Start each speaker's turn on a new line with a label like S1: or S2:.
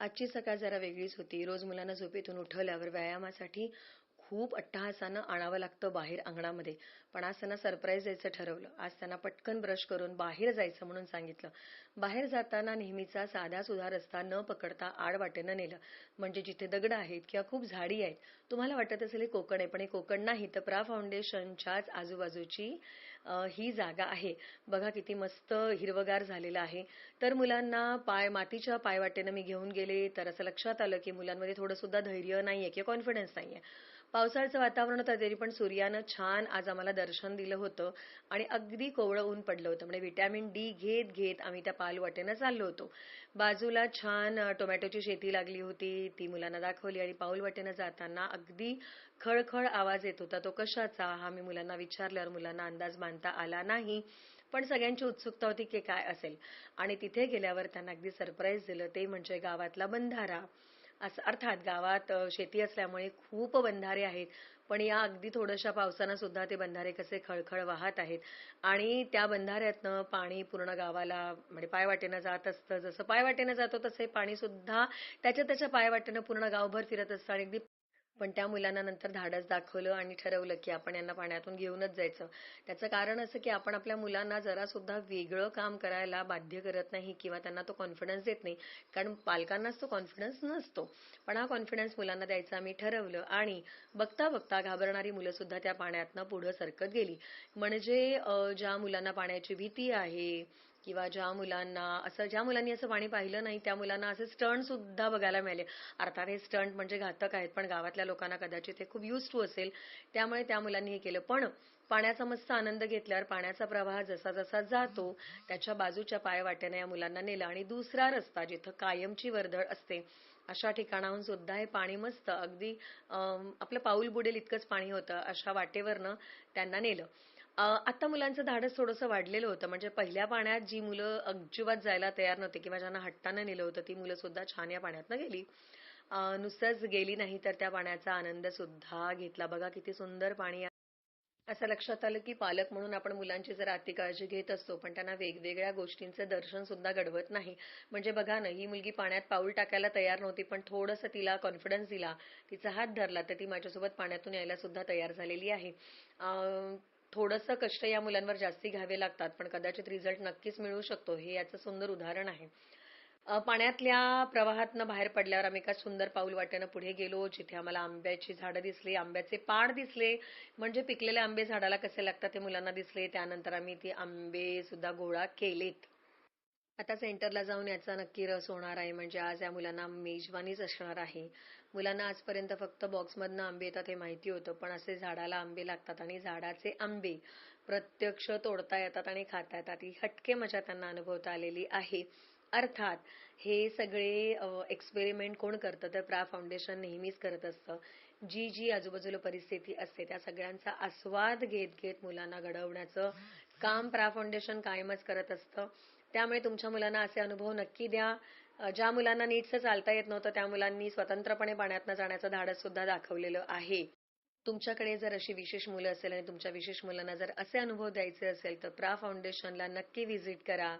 S1: आजची सकाळ जरा वेगळीच होती. रोज मुलांना झोपेतून उठवल्यावर व्यायामासाठी खूप अट्टहासानं आणावं लागतं बाहेर अंगणामध्ये. पण आज त्यांना सरप्राईज द्यायचं ठरवलं. आज त्यांना पटकन ब्रश करून बाहेर जायचं म्हणून सांगितलं. बाहेर जाताना नेहमीचा साधा-सुधा रस्ता न पकडता आडवाटेनं नेलं. म्हणजे जिथे दगड आहेत किंवा खूप झाडी आहेत. तुम्हाला वाटत असेल हे कोकण आहे, पण हे कोकण नाही तर प्रा फाउंडेशनच्याच आजूबाजूची ही जागा आहे. बघा किती मस्त हिरवंगार झालेलं आहे. तर मुलांना पाय मातीच्या पायवाटेनं मी घेऊन गेले, तर असं लक्षात आलं की मुलांमध्ये थोडं सुद्धा धैर्य नाहीये किंवा कॉन्फिडन्स नाहीये. पावसाळ्याचं वातावरण होतं तरी पण सूर्यानं छान आज आम्हाला दर्शन दिलं होतं आणि अगदी कोवळं ऊन पडलं होतं. म्हणजे व्हिटॅमिन डी घेत घेत आम्ही त्या पाऊलवाटेनं चाललो होतो. बाजूला छान टोमॅटोची शेती लागली होती. ती मुलांना दाखवली आणि पाऊलवाटेनं जाताना अगदी खळखळ आवाज येत होता. तो कशाचा? हा मी मुलांना विचारल्यावर मुलांना अंदाज बांधता आला नाही. पण सगळ्यांची उत्सुकता होती की काय असेल आणि तिथे गेल्यावर त्यांना अगदी सरप्राईज दिलं. ते म्हणजे गावातला बंधारा. असं अर्थात गावात शेती असल्यामुळे खूप बंधारे आहेत. पण या अगदी थोड्याशा पावसानं सुद्धा ते बंधारे कसे खळखळ वाहत आहेत आणि त्या बंधाऱ्यातनं पाणी पूर्ण गावाला म्हणजे पायवाटेनं जात असतं. जसं पायवाटेनं जातो तसे पाणी सुद्धा त्याच्या त्याच्या पायवाटेनं पूर्ण गावभर फिरत असतं आणि अगदी पण त्या मुलांना नंतर धाडस दाखवलं आणि ठरवलं की आपण यांना पाण्यातून घेऊनच जायचं. त्याचं कारण असं की आपण आपल्या मुलांना जरा सुद्धा वेगळं काम करायला बाध्य करत नाही किंवा त्यांना तो कॉन्फिडन्स देत नाही. कारण पालकांनाच तो कॉन्फिडन्स नसतो. पण हा कॉन्फिडन्स मुलांना द्यायचा आम्ही ठरवलं आणि बघता बघता घाबरणारी मुलं सुद्धा त्या पाण्यातनं पुढे सरकत गेली. म्हणजे ज्या मुलांना पाण्याची भीती आहे किंवा ज्या मुलांना असं ज्या मुलांनी असं पाणी पाहिलं नाही त्या मुलांना असे स्टंट सुद्धा बघायला मिळाले. अर्थात हे स्टंट म्हणजे घातक आहेत पण गावातल्या लोकांना कदाचित हे खूप युज टू असेल. त्यामुळे त्या मुलांनी हे केलं. पण पाण्याचा मस्त आनंद घेतल्यावर पाण्याचा प्रवाह जसा जसा जातो त्याच्या बाजूच्या पायवाट्याने या मुलांना नेलं आणि दुसरा रस्ता जिथं कायमची वर्दळ असते अशा ठिकाणाहून सुद्धा हे पाणी मस्त अगदी आपलं पाऊल बुडेल इतकंच पाणी होतं अशा वाटेवरनं त्यांना नेलं. आता मुलांचं धाडस थोडंसं वाढलेलं होतं. म्हणजे पहिल्या पाण्यात जी मुलं अजिबात जायला तयार नव्हती किंवा ज्यांना हट्टानं नेलं होतं ती मुलं सुद्धा छान या पाण्यातनं गेली. नुसतंच गेली नाही तर त्या पाण्याचा आनंद सुद्धा घेतला. बघा किती सुंदर पाणी आहे. असं लक्षात आलं की पालक म्हणून आपण मुलांची जर अति काळजी घेत असतो पण त्यांना वेगवेगळ्या गोष्टींचं दर्शन सुद्धा घडवत नाही. म्हणजे बघा ना ही मुलगी पाण्यात पाऊल टाकायला तयार नव्हती पण थोडंसं तिला कॉन्फिडन्स दिला, तिचा हात धरला तर ती माझ्यासोबत पाण्यातून यायला सुद्धा तयार झालेली आहे. थोडंसं कष्ट या मुलांवर जास्ती घ्यावे लागतात पण कदाचित रिझल्ट नक्कीच मिळू शकतो. हे याचं सुंदर उदाहरण आहे. पाण्यातल्या प्रवाहातनं बाहेर पडल्यावर आम्ही एका सुंदर पाऊल वाट्यानं पुढे गेलो जिथे आम्हाला आंब्याची झाडं दिसली, आंब्याचे पाड दिसले. म्हणजे पिकलेले आंबे झाडाला कसे लागतात ते मुलांना दिसले. त्यानंतर आम्ही ते आंबे सुद्धा गोळा केलेत. आता सेंटरला जाऊन याचा नक्की रस होणार आहे. म्हणजे आज या मुलांना मेजवानीच असणार आहे. मुलांना आजपर्यंत फक्त बॉक्समधनं आंबे येतात हे माहिती होतं. पण असे झाडाला आंबे लागतात आणि झाडाचे आंबे प्रत्यक्ष तोडता येतात आणि खाता येतात. ही हटके मजा त्यांना अनुभवता आलेली आहे. अर्थात हे सगळे एक्सपेरिमेंट कोण करतं तर प्रा फाउंडेशन नेहमीच करत असतं. जी जी आजूबाजूला परिस्थिती असते त्या सगळ्यांचा आस्वाद घेत घेत मुलांना घडवण्याचं काम प्रा फाउंडेशन कायमच करत असतं. त्यामुळे तुमच्या मुलांना असे अनुभव नक्की द्या. ज्या मुलांना नीटसं चालता येत नव्हतं त्या मुलांनी स्वतंत्रपणे पाण्यातनं जाण्याचं धाडस सुद्धा दाखवलेलं आहे. तुमच्याकडे जर अशी विशेष मुलं असेल आणि तुमच्या विशेष मुलांना जर असे अनुभव द्यायचे असेल तर प्रा फाउंडेशनला नक्की व्हिजिट करा.